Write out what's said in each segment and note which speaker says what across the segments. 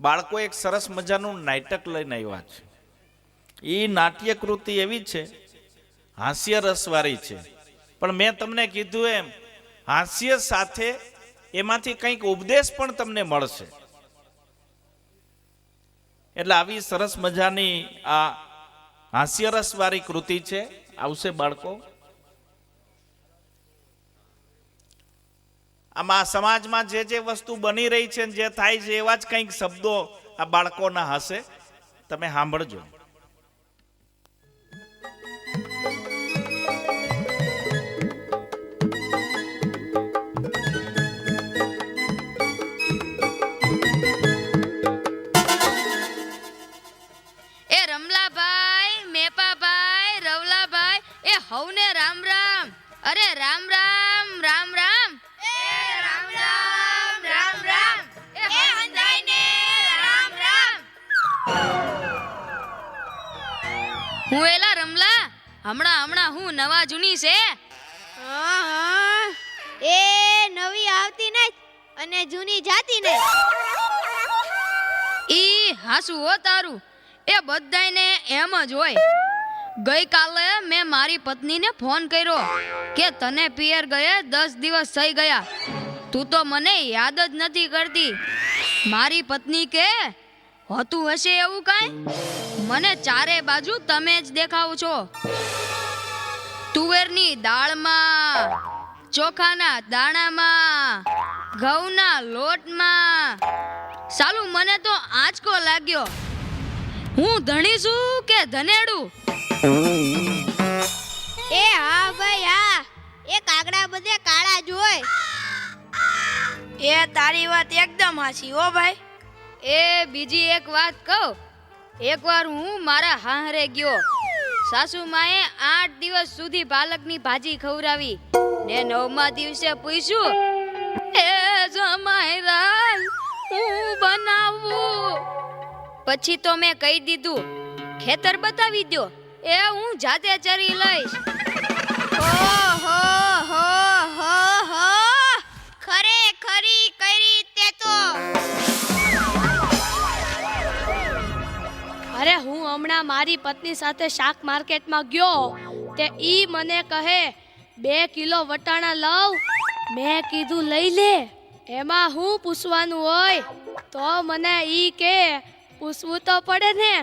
Speaker 1: બાળકો એક સરસ મજાનું નાટક લઈને આવ્યા છે. એ નાટ્યકૃતિ એવી છે, હાસ્ય રસવાળી છે. પણ મેં તમને કીધું એમ, હાસ્ય સાથે એમાંથી કંઈક ઉપદેશ પણ તમને મળશે. એટલે આવી સરસ મજાની આ હાસ્યરસવાળી કૃતિ છે, આવશે બાળકો. આમાં સમાજમાં જે જે વસ્તુ બની રહી છે જે થાય છે એવા જ કંઈક શબ્દો આ બાળકોના હશે. તમે સાંભળજો.
Speaker 2: હવને રામ રામ. અરે રામ રામ રામ રામ. હમણાં હમણાં હું નવા જૂની છે.
Speaker 3: એ નવી આવતી નહીં અને જૂની જાતી નહીં
Speaker 2: ઈ હાસુ હો તારું. એ બધાયને એમ જ હોય. ગઈકાલે મેં મારી પત્નીને ફોન કર્યો કે તને પિયર ગયે દસ દિવસ થઈ ગયા. તું તો મને યાદ જ નથી કરતી. મારી પત્ની કે હોતું હશે એવું કાંઈ? મને ચારે બાજુ તમે જ દેખાવ છો. તુવેરની દાળમાં ચોખાના દાણામાં ઘઉંના લોટમાં. સાલું મને તો આંચકો લાગ્યો. હું ધણી છું કે ધનેડું?
Speaker 3: એ હા ભાઈ હા. એ કાગડા બધે કાળા જ હોય.
Speaker 4: એ તારી વાત એકદમ હાસી હો ભાઈ.
Speaker 2: એ બીજી એક વાત કહું. એકવાર હું મારા હાહરે ગયો. સાસુ માએ આઠ દિવસ સુધી પાલકની ભાજી ખવડાવી. ને નવમા દિવસે પૂછ્યું, એ જમાઈ રાજ હું બનાવું? પછી તો મેં કહી દીધું, ખેતર બતાવી દો એ હું જાતે ચરી લઈશ.
Speaker 3: હો હો હો હો હો ખરે ખરી કરી તે તો.
Speaker 4: અરે હું હમણાં મારી પત્ની સાથે શાક માર્કેટમાં ગયો તે ઈ મને કહે, બે કિલો વટાણા લાવ મેં કીધું લઈ લે, એમાં હું પૂછવાનું હોય તો મને ઈ કે, પૂછવું તો પડે ને,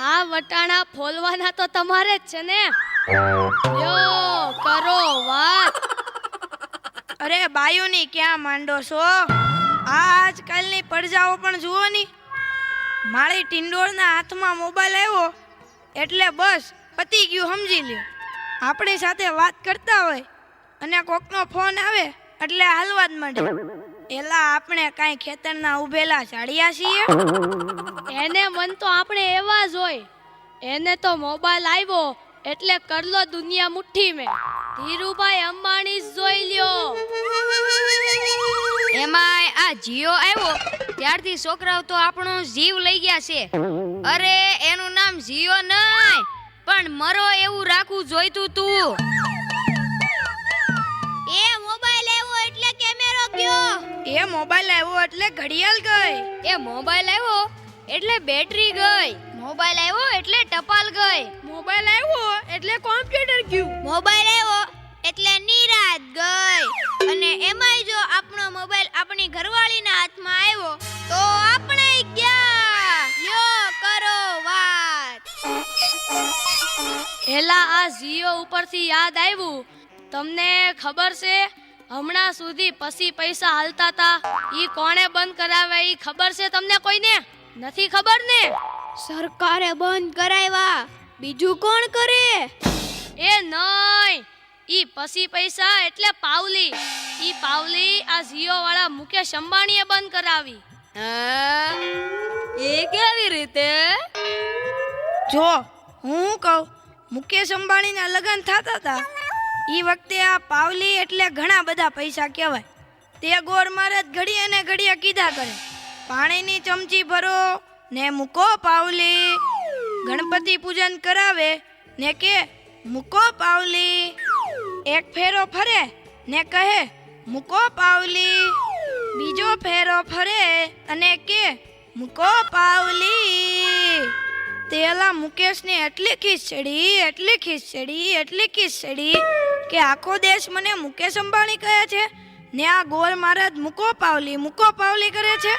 Speaker 4: આ વટાણા ફોલવાના તો તમારે જ છે ને. યો, કરો વાત.
Speaker 5: અરે બાયુની ક્યાં માંડો છો? આ આજકાલની પડજાઓ પણ જુઓ ની. મારી ટિંડોળના હાથમાં મોબાઈલ આવ્યો એટલે બસ પતી ગયું, સમજી લ્યો. આપણી સાથે વાત કરતા હોય અને કોકનો ફોન આવે એટલે હાલવા જ માંડે. એલા આપણે કાંઈ ખેતરના ઉભેલા ચાડ્યા છીએ?
Speaker 4: એને મન તો આપણે એવા જ હોય. એને તો મોબાઈલ આવ્યો એટલે કરલો દુનિયા મુઠ્ઠી મેં. ધીરુભાઈ અંબાણી જોઈ લ્યો.
Speaker 2: એમાંય આ જીઓ આવ્યો. ત્યારથી છોકરાઓ તો આપણો જીવ લઈ ગયા છે. અરે એનું નામ જીઓ નહીં પણ મરો એવું રાખવું જોઈતું તું.
Speaker 3: એ મોબાઈલ આવ્યો એટલે કેમેરો ગયો.
Speaker 5: એ મોબાઈલ આવ્યો એટલે ઘડિયાળ ગઈ.
Speaker 2: એ મોબાઈલ આવ્યો એટલે બેટરી ગઈ. મોબાઈલ આવ્યો એટલે ટપાલ ગઈ.
Speaker 4: મોબાઈલ આવ્યો એટલે કોમ્પ્યુટર ગયું.
Speaker 3: મોબાઈલ આવ્યો એટલે નિરાત ગઈ. અને એમાંય જો આપણો મોબાઈલ આપણી ઘરવાળીના હાથમાં આવ્યો તો આપણે ક્યાં? યો કરો વાત.
Speaker 4: એલા આ જીઓ ઉપરથી યાદ આવ્યું. તમને ખબર છે હમણાં સુધી પછી પૈસા હાલતા હતા ઈ કોણે બંધ કરાવે ઈ ખબર છે તમને કોઈને? નથી ખબર ને?
Speaker 3: સરકારે બંધ કરાવ્યા. બીજું કોણ કરે?
Speaker 4: એ નહીં. ઈ પછી પૈસા એટલે પાવલી. ઈ પાવલી આ જીઓ વાળા મુકેશ અંબાણીએ બંધ કરાવી.
Speaker 2: હા? એ કેવી રીતે?
Speaker 5: જો હું કહું મુકેશ અંબાણીના લગ્ન થતા હતા. એ વખતે આ પાવલી એટલે ઘણા બધા પૈસા કહેવાય. તે ગોળ મારે ઘડીએ ને ઘડીએ કીધા કરે. પાણીની ચમચી ભરો ને મૂકો પાવલી. ગણપતિ પૂજન કરાવે ને કે મૂકો પાવલી. એક ફેરો ફરે ને કહે, મૂકો પાવલી. બીજો ફેરો ફરે અને કે, મૂકો પાવલી. તેલા મુકેશને એટલી ખીસ ચડી, એટલી ખીસ ચડી, એટલી ખીસ ચડી કે આખો દેશ મને મુકેશ અંબાણી કહે છે, ને આ ગોર મહારાજ મૂકો પાવલી મૂકો પાવલી કરે છે.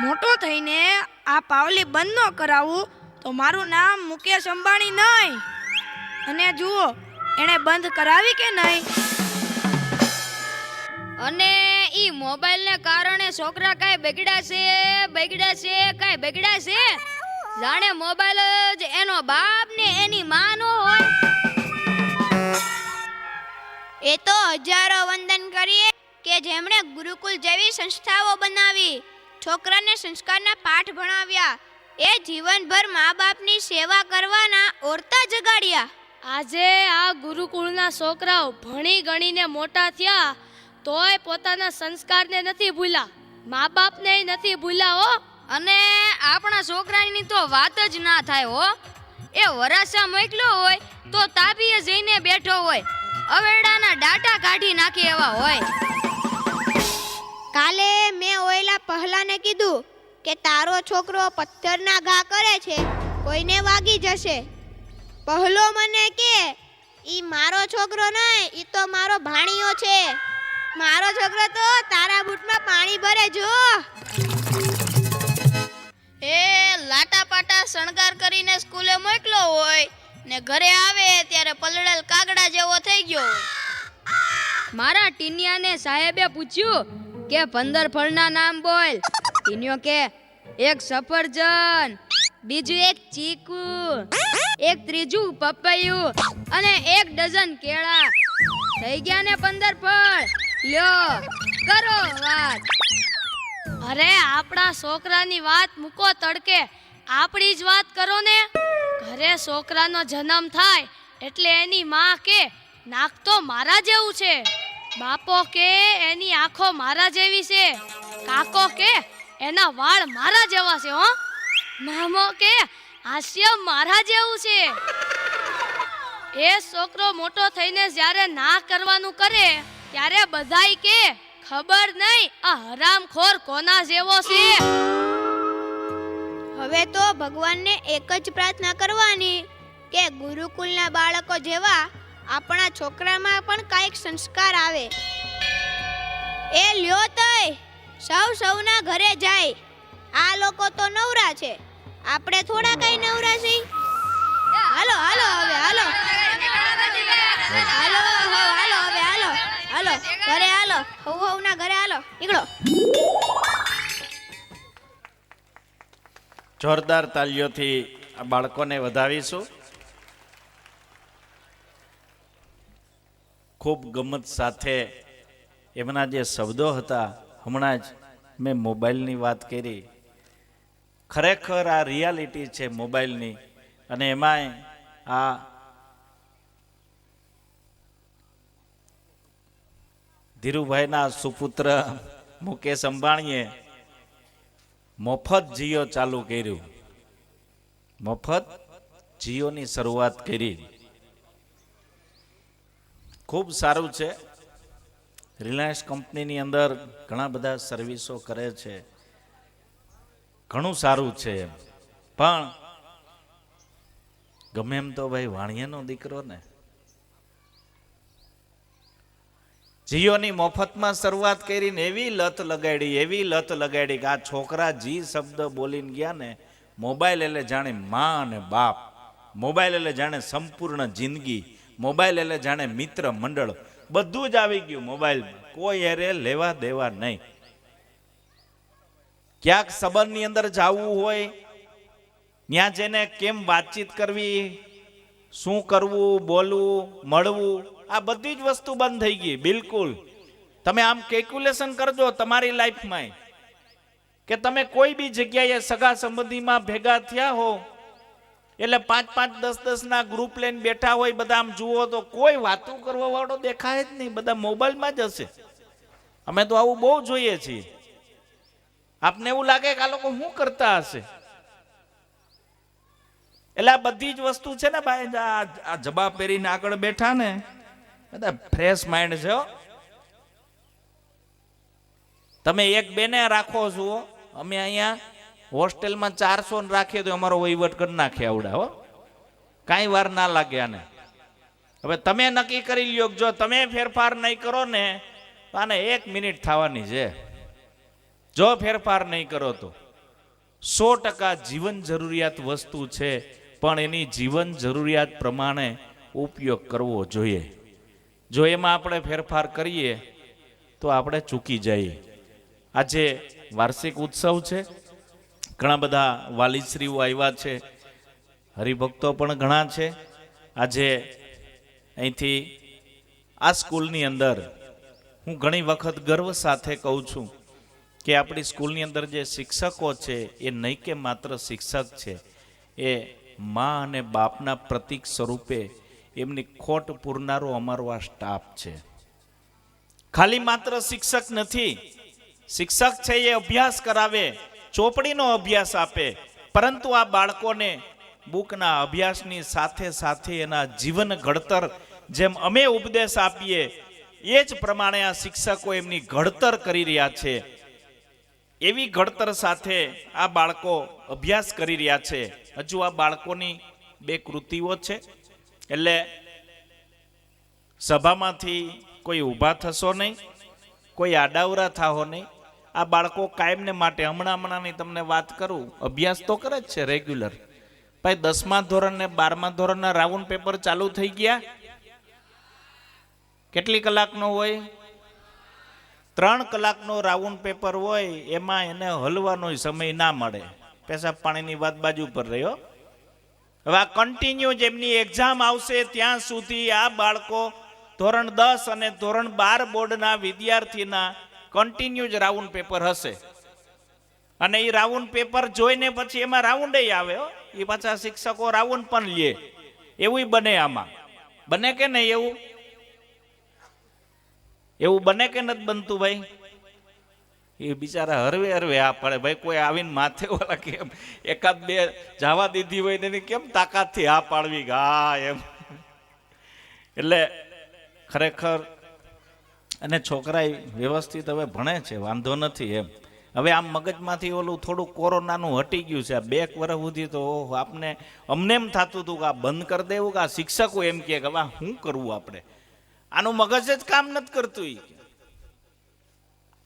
Speaker 5: મોટો થઈને આ પાવલી બંધ ન કરાવું તો મારું નામ મુકેશ અંબાણી નહીં. અને જુઓ એણે બંધ કરાવી કે નહીં?
Speaker 2: અને ઈ મોબાઈલ ને કારણે છોકરા કાંઈ બગડ્યા છે બગડ્યા છે કાંઈ બગડ્યા છે? જાણે મોબાઈલ જ એનો બાપ ને એની માનો હોય.
Speaker 3: એ તો હજારો વંદન કરીએ કે જેમણે ગુરુકુલ જેવી સંસ્થાઓ બનાવી છોકરાને સંસ્કારના પાઠ ભણાવ્યા એ જીવનભર મા બાપની સેવા કરવાના ઓરતા જગાડ્યા.
Speaker 4: આજે આ ગુરુકુળના છોકરાઓ ભણી ગણીને મોટા થયા તોય પોતાના સંસ્કારને નથી ભૂલ્યા. મા બાપને નથી ભૂલ્યા હો.
Speaker 2: અને આપણા છોકરાની તો વાત જ ના થાય હો. એ વરાસા મોકલો હોય તો તાપીએ જઈને બેઠો હોય. અવેડાના ડાટા કાઢી નાખે એવા હોય.
Speaker 3: કાલે મેં ઓયલા પહેલાને કીધું કે તારો છોકરો પથ્થરના ઘા કરે છે કોઈને વાગી જશે. પહેલો મને કે ઈ મારો છોકરો નહીં ઈ તો મારો ભાણિયો છે. મારો છોકરો તો તારા બૂટમાં પાણી ભરે જો.
Speaker 2: એ લાટા પાટા શણગાર કરીને સ્કૂલે મોકલો હોય ને ઘરે આવે ત્યારે પલળેલ કાગડા જેવો થઈ ગયો મારા ટીનિયાને સાહેબે પૂછ્યું કે પંદર ફળના નામ બોલ. ટીનિયો કે એક સફરજન બીજું એક ચીકુ. એક ત્રીજું પપૈયું અને એક ડઝન કેળા. થઈ ગયા ને પંદર ફળ. લ્યો, કરો વાત.
Speaker 4: અરે, આપણા છોકરાની વાત મૂકો તડકે. આપણી જ વાત કરો ને. ઘરે છોકરાનો જન્મ થાય એટલે એની માં કે, નાક તો મારા જેવું છે. બાપો કે, એની આંખો મારા જેવી છે. કાકો કે, એના વાળ મારા જેવા છે, હો. મામો કે હાસ્ય મારા જેવું છે. એ છોકરો મોટો થઈને જ્યારે ના કરવાનું કરે, ત્યારે બધાય કે, ખબર નહીં, આ હરામખોર કોના જેવો છે?
Speaker 3: હવે તો ભગવાનને એક જ પ્રાર્થના કરવાની કે ગુરુકુલના બાળકો જેવા આપણા છોકરામાં પણ કાંઈક સંસ્કાર આવે. એ લ્યો તય, સૌ સૌના ઘરે જાય. આ લોકો તો નવરા છે. આપણે થોડા કઈ નવરા છે હાલો હાલો, હવે, હાલો. હાલો હાલો, હવે, હાલો. હાલો, ઘરે હાલો. હવ, હવના ઘરે હાલો. નીકળો.
Speaker 1: જોરદાર તાલીઓથી આ બાળકોને વધાવીશું. ખૂબ ગમત સાથે એમના જે શબ્દો હતા, હમણાં જ મેં મોબાઈલની વાત કરી. ખરેખર આ રિયાલિટી છે મોબાઈલની. અને એમાંય આ ધીરુભાઈના સુપુત્ર મુકેશ અંબાણીએ મફત જીઓ ચાલુ કર્યું. મફત જીઓની શરૂઆત કરી. ખૂબ સારું છે. રિલાયન્સ કંપનીની અંદર ઘણા બધા સર્વિસો કરે છે. ઘણું સારું છે એમ. પણ ગમે એમ તો ભાઈ વાણિયાનો દીકરો ને. જીઓની મફતમાં શરૂઆત કરીને એવી લત લગાડી, એવી લત લગાડી કે આ છોકરા જી શબ્દ બોલીને ગયા ને, મોબાઈલ એટલે જાણે મા અને બાપ, મોબાઈલ એટલે જાણે સંપૂર્ણ જિંદગી, મોબાઈલ એટલે જાણે મિત્ર મંડળ. બધું જ આવી ગયું મોબાઈલ કોઈ એરે લેવા દેવા નહીં. ક્યાંક સંબંધની અંદર જવું હોય ત્યાં જઈને કેમ વાતચીત કરવી, શું કરવું, બોલવું, મળવું, આ બધી જ વસ્તુ બંધ થઈ ગઈ, બિલકુલ. તમે આમ કેલ્ક્યુલેશન કરજો તમારી લાઈફમાં કે તમે કોઈ બી જગ્યાએ સગા સંબંધીમાં ભેગા થયા હો, એટલે પાંચ પાંચ દસ દસ ના ગ્રુપ લઈને બેઠા હોય, બધા આમ જુઓ તો કોઈ વાતો કરવા વાળો દેખાય જ નહીં, બધા મોબાઈલમાં જ હશે. અમે તો આવું બહુ જોઈએ છીએ. આપને એવું લાગે કે આ લોકો શું કરતા હશે? એટલે આ બધી જ વસ્તુ છે ને ભાઈ આ જવાબ પહેરીને આગળ બેઠા ને, બધા ફ્રેશ માઇન્ડ છે. તમે એક બેને રાખો છો અમે અહીંયા હોસ્ટેલમાં ચારસો ને રાખીએ તો અમારો વહીવટ કરી નાખે આવડા, હો. કાંઈ વાર ના લાગે આને. હવે તમે નક્કી કરી લ્યો જો તમે ફેરફાર નહીં કરો ને, તો આને એક મિનિટ થવાની છે. જો ફેરફાર નહીં કરો તો. સો ટકા જીવન જરૂરિયાત વસ્તુ છે, પણ એની જીવન જરૂરિયાત પ્રમાણે ઉપયોગ કરવો જોઈએ. જો એમાં આપણે ફેરફાર કરીએ, તો આપણે ચૂકી જઈએ. આજે વાર્ષિક ઉત્સવ છે. ઘણા બધા વાલીશ્રીઓ આવ્યા છે. હરિભક્તો પણ ઘણા છે. આજે અહીંથી આ સ્કૂલની અંદર હું ઘણી વખત ગર્વ સાથે કહું છું કે આપણી સ્કૂલની અંદર જે શિક્ષકો છે, એ નહીં કે માત્ર શિક્ષક છે, એ મા અને બાપના પ્રતીક સ્વરૂપે એમની ખોટ પૂરનારો અમારો આ સ્ટાફ છે. ખાલી માત્ર શિક્ષક નથી, શિક્ષક છે એ અભ્યાસ કરાવે, ચોપડીનો અભ્યાસ આપે, પરંતુ આ બાળકોને બુકના અભ્યાસની સાથે સાથે એના જીવન ઘડતર જેમ અમે ઉપદેશ આપીએ, એ જ પ્રમાણે આ શિક્ષકો એમની ઘડતર કરી રહ્યા છે. એવી ઘડતર સાથે આ બાળકો અભ્યાસ કરી રહ્યા છે. હજુ આ બાળકોની બે કૃતિઓ છે. એટલે સભામાંથી કોઈ ઊભા થશો નહીં, કોઈ આડાવરા થાહો નહીં. આ બાળકો કાયમને માટે હમણાં હમણાંની તમને વાત કરું, અભ્યાસ તો કરે જ છે રેગ્યુલર ભાઈ, દસમા ધોરણ ને બારમા ધોરણના રાઉન્ડ પેપર ચાલુ થઈ ગયા. કેટલી કલાકનો હોય? ત્રણ કલાકનો રાઉન્ડ પેપર હોય, એમાં એને હલવાનો સમય ના મળે. પેશાબ પાણીની વાત બાજુ પર રહ્યો હવે આ કન્ટિન્યુ જેમની એક્ઝામ આવશે, ત્યાં સુધી આ બાળકો ધોરણ દસ અને ધોરણ બાર બોર્ડના વિદ્યાર્થીના કન્ટિન્યુ જ રાઉન્ડ પેપર હશે. અને એ રાઉન્ડ પેપર જોઈને પછી એમાં રાઉન્ડ આવે એ પાછા શિક્ષકો રાઉન્ડ પણ લે. એવું બને આમાં. બને કે નહીં એવું? એવું બને કે નથી બનતું ભાઈ? એ બિચારા હરવે હરવે આ પડે. ભાઈ, કોઈ આવીને માથે ઓલા કેમ એકાદ બે જવા દીધી હોય ને કેમ તાકાતથી આ પાડવી? ગા, એમ. એટલે ખરેખર અને છોકરા વ્યવસ્થિત હવે ભણે છે, વાંધો નથી એમ. હવે આમ મગજમાંથી ઓલું થોડું કોરોનાનું હટી ગયું છે, આ બે વર્ષ સુધી તો આપને, અમને એમ થતું હતું કે આ બંધ કરી દેવું કે આ શિક્ષકો એમ કે હવે શું કરવું આપણે? આનું મગજ જ કામ નથી કરતું.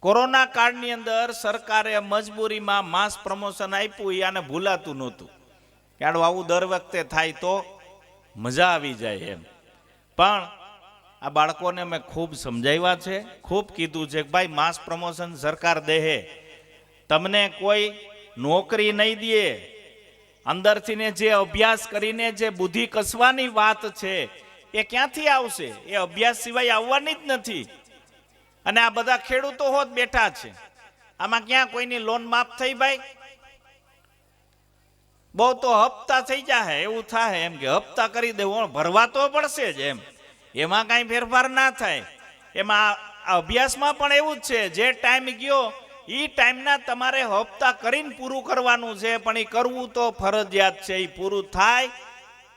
Speaker 1: કોરોના કાળની અંદર સરકારે મજબૂરીમાં માસ પ્રમોશન આપ્યું એ આને ભૂલાતું નહોતું. કે આવું દર વખતે થાય તો મજા આવી જાય એમ. પણ આ બાળકોને મેં ખૂબ સમજાવ્યા છે, ખૂબ કીધું છે કે ભાઈ માસ પ્રમોશન સરકાર દેહે. તમને કોઈ નોકરી નહીં દે. અંદરથીને જે અભ્યાસ કરીને જે બુદ્ધિ કસવાની વાત છે એ ક્યાંથી આવશે? એ અભ્યાસ સિવાય આવવાની જ નથી. અને આ બધા ખેડૂતો હોત બેઠા છે. આમાં ક્યાં કોઈની લોન માફ થઈ ભાઈ? બહુ તો હપ્તા થઈ જાય એવું થાય એમ કે હપ્તા કરી દેવું ભરવા તો પડશે જ એમ. એમાં કાંઈ ફેરફાર ના થાય. એમાં અભ્યાસમાં પણ એવું જ છે, જે ટાઈમ ગયો એ ટાઈમના તમારે હપ્તા કરીને પૂરું કરવાનું છે, પણ એ કરવું તો ફરજિયાત છે એ પૂરું થાય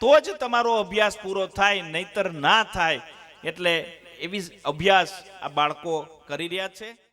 Speaker 1: તો જ તમારો અભ્યાસ પૂરો થાય, નહીતર ના થાય. એટલે એવી અભ્યાસ આ બાળકો કરી રહ્યા છે.